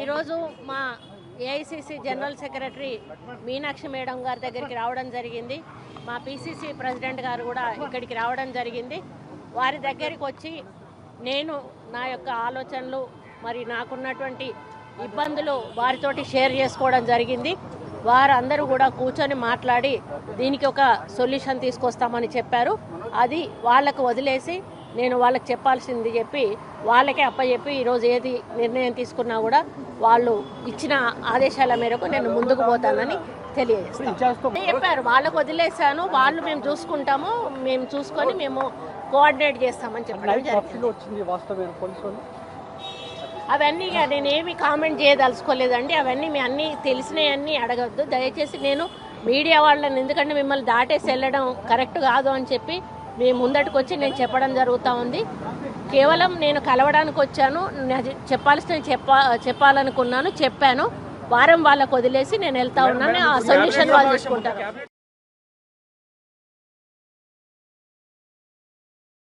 ఈరోజు మా AICC general secretary Meenakshi madam గారి దగ్గరికి రావడం జరిగింది. మా పిసిసి ప్రెసిడెంట్ గారు కూడా ఇక్కడికి రావడం జరిగింది. వారి దగ్గరికి వచ్చి నేను నా యొక్క ఆలోచనలు మరి నాకున్నటువంటి ఇబ్బందులు వారితోటి షేర్ చేసుకోవడం జరిగింది. వారందరూ కూడా కూర్చొని మాట్లాడి దీనికి ఒక సొల్యూషన్ తీసుకొస్తామని చెప్పారు. అది వాళ్ళకు వదిలేసి నేను వాళ్ళకి చెప్పాల్సింది చెప్పి వాళ్ళకే అప్పచెప్పి ఈరోజు ఏది నిర్ణయం తీసుకున్నా కూడా వాళ్ళు ఇచ్చిన ఆదేశాల మేరకు నేను ముందుకు పోతానని తెలియజేస్తాను. చెప్పారు వాళ్ళకు వదిలేశాను వాళ్ళు మేము చూసుకుంటాము మేము చూసుకొని మేము కోఆర్డినేట్ చేస్తామని చెప్పడం అవన్నీ ఇక నేనేమి కామెంట్ చేయదలుచుకోలేదండి. అవన్నీ మీ అన్నీ తెలిసినవన్నీ అడగద్దు. దయచేసి నేను మీడియా వాళ్ళని ఎందుకంటే మిమ్మల్ని దాటేసి వెళ్ళడం కరెక్ట్ కాదు అని చెప్పి మీ ముందటికి వచ్చి నేను చెప్పడం జరుగుతూ ఉంది. కేవలం నేను కలవడానికి వచ్చాను. నేను చెప్పాల్సిన చెప్పా చెప్పాలనుకున్నాను చెప్పాను. వారం వాళ్ళకు వదిలేసి నేను వెళ్తా ఉన్నాను. ఆ సొల్యూషన్ వాళ్ళు చూసుకుంటారు.